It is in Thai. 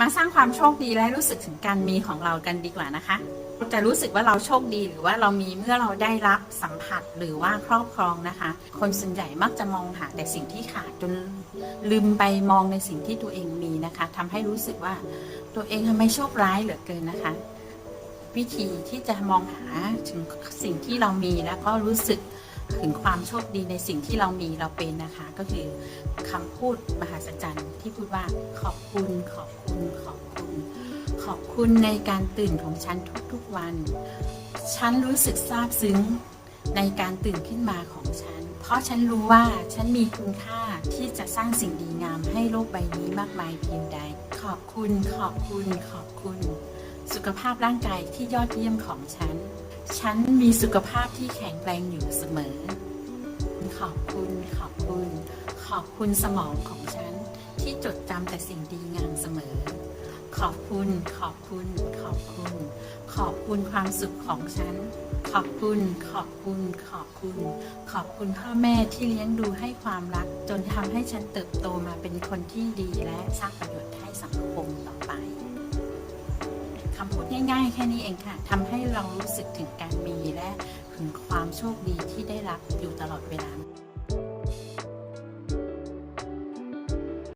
มาสร้างความโชคดีและรู้สึกถึงการมีของเรากันดีกว่านะคะจะรู้สึกว่าเราโชคดีหรือว่าเรามีเมื่อเราได้รับสัมผัสหรือว่าครอบครองนะคะ คนส่วนใหญ่มักจะมองหาแต่สิ่งที่ขาดจนลืมไปมองในสิ่งที่ตัวเองมีนะคะทำให้รู้สึกว่าตัวเองทำไมโชคร้ายเหลือเกินนะคะ วิธีที่จะมองหาถึงสิ่งที่เรามีแล้วก็รู้สึกถึงความโชคดีในสิ่งที่เรามีเราเป็นนะคะ ก็คือคำพูดมหัศจรรย์ที่พูดว่าขอบคุณขอบคุณขอบคุณขอบ คุณในการตื่นของฉันทุกๆวัน ฉันรู้สึกซาบซึ้งในการตื่นขึ้นมาของฉัน เพราะฉันรู้ว่าฉันมีคุณค่าที่จะสร้างสิ่งดีงามให้โลกใบนี้มากมายเพียงใด ขอบคุณ ขอบคุณ ขอบคุณ สุขภาพร่างกายที่ยอดเยี่ยมของฉัน ฉันมีสุขภาพที่แข็งแรงอยู่เสมอ ขอบคุณ ขอบคุณ ขอบคุณสมองของฉันที่จดจำแต่สิ่งดีงามเสมอ ขอบคุณ ขอบคุณ ขอบคุณ ขอบคุณความสุขของฉัน ขอบคุณ ขอบคุณ ขอบคุณ ขอบคุณพ่อแม่ที่เลี้ยงดูให้ความรัก จนทำให้ฉันเติบโตมาเป็นคนที่ดีและสร้างประโยชน์ให้สังคมต่อไปคำพูดง่ายๆ แค่นี้เองค่ะทำให้เรารู้สึกถึงการมีและถึงความโชคดีที่ได้รับอยู่ตลอดเวลา